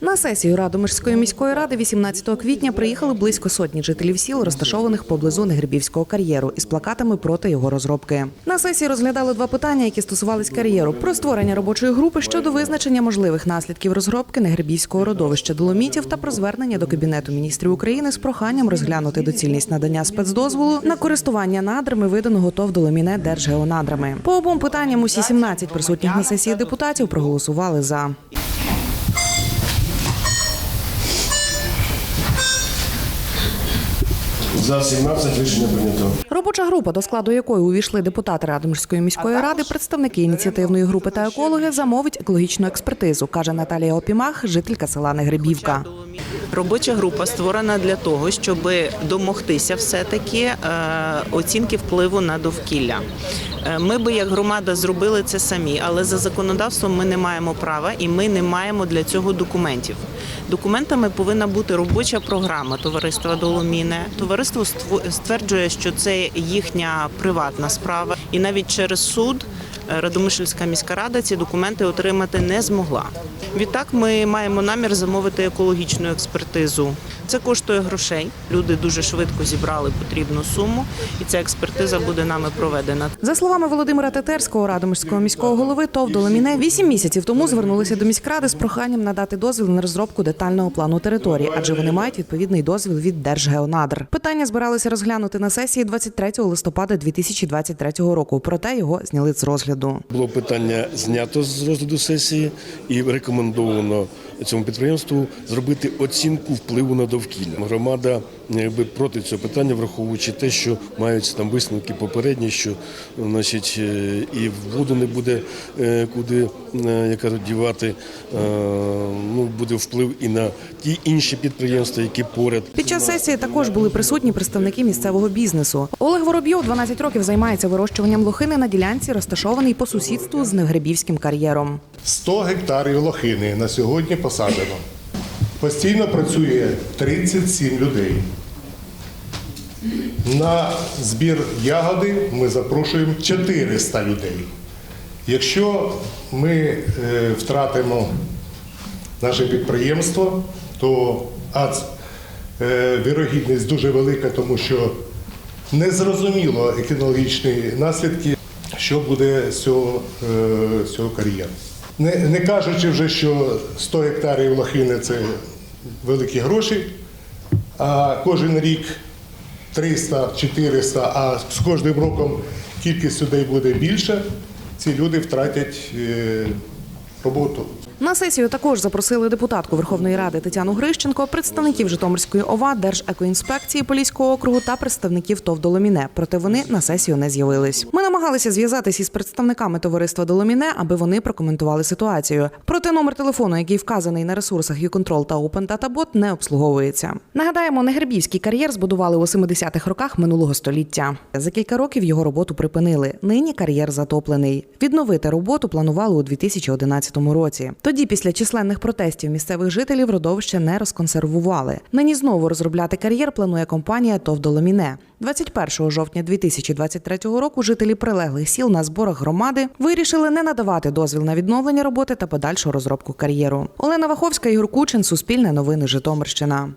На сесію Радомирської міської ради 18 квітня приїхали близько сотні жителів сіл, розташованих поблизу Негрибівського кар'єру, із плакатами проти його розробки. На сесії розглядали два питання, які стосувались кар'єру: про створення робочої групи щодо визначення можливих наслідків розробки Негрибівського родовища доломітів та про звернення до кабінету міністрів України з проханням розглянути доцільність надання спецдозволу на користування надрами, виданого ТОВ Доломіне Держгеонадрами. По обом питанням усі 17 присутніх на сесії депутатів проголосували за. За 17 рішення прийнято. Робоча група, до складу якої увійшли депутати Радомирської міської ради, представники ініціативної групи та екологи, замовить екологічну експертизу, каже Наталія Опімах, жителька села Негрибівка. Робоча група створена для того, щоб домогтися все-таки е, оцінки впливу на довкілля. Е, Ми би як громада зробили це самі, але за законодавством ми не маємо права і ми не маємо для цього документів. Документами повинна бути робоча програма товариства Доломіне. Товариство ство- стверджує, що це їхня приватна справа, і навіть через суд е, Радомишльська міська рада ці документи отримати не змогла. Відтак ми маємо намір замовити екологічну експертизу. експертизу. Це коштує грошей. Люди дуже швидко зібрали потрібну суму, і ця експертиза буде нами проведена. За словами Володимира Тетерського, Радомирського міського голови ТОВ Доломіне, вісім місяців тому звернулися до міськради з проханням надати дозвіл на розробку детального плану території, адже вони мають відповідний дозвіл від Держгеонадр. Питання збиралися розглянути на сесії 23 листопада 2023 року. Проте його зняли з розгляду. Було питання знято з розгляду сесії і рекомендовано цьому підприємству зробити оцінку впливу на довкілля. Громада якби проти цього питання, враховуючи те, що мають там висновки попередні, що значить е, і в воду не буде е, куди е, як кажуть, дівати. е, Ну буде вплив і на ті інші підприємства, які поряд. Під час сесії також були присутні представники місцевого бізнесу. Олег Воробйов 12 років займається вирощуванням лохини на ділянці, розташованій по сусідству з Негребівським кар'єром. 100 гектарів лохини на сьогодні посаджено. Постійно працює 37 людей. На збір ягоди ми запрошуємо 400 людей. Якщо ми е, втратимо наше підприємство, то ац, е, вірогідність дуже велика, тому що незрозуміло економічні наслідки, що буде з цього, е, з цього кар'єру. Не, не кажучи вже, що 100 гектарів лохини це великі гроші, а кожен рік 300, 400, а з кожним роком кількість людей буде більше, ці люди втратять е, роботу. На сесію також запросили депутатку Верховної Ради Тетяну Грищенко, представників Житомирської ОВА, Держекоінспекції Поліського округу та представників ТОВ Доломіне. Проте вони на сесію не з'явились. Ми намагалися зв'язатися із представниками товариства Доломіне, аби вони прокоментували ситуацію. Проте номер телефону, який вказаний на ресурсах YouControl та Bot, не обслуговується. Нагадаємо, Негребівський кар'єр збудували у 70-х роках минулого століття. За кілька років його роботу припинили. Нині кар'єр затоплений. Відновити роботу планували у 2011 році. Тоді, після численних протестів місцевих жителів, родовище не розконсервували. Нині знову розробляти кар'єр планує компанія ТОВ Доломіне. 21 жовтня 2023 року жителі прилеглих сіл на зборах громади вирішили не надавати дозвіл на відновлення роботи та подальшу розробку кар'єру. Олена Ваховська, Ігор Кучин, Суспільне новини, Житомирщина.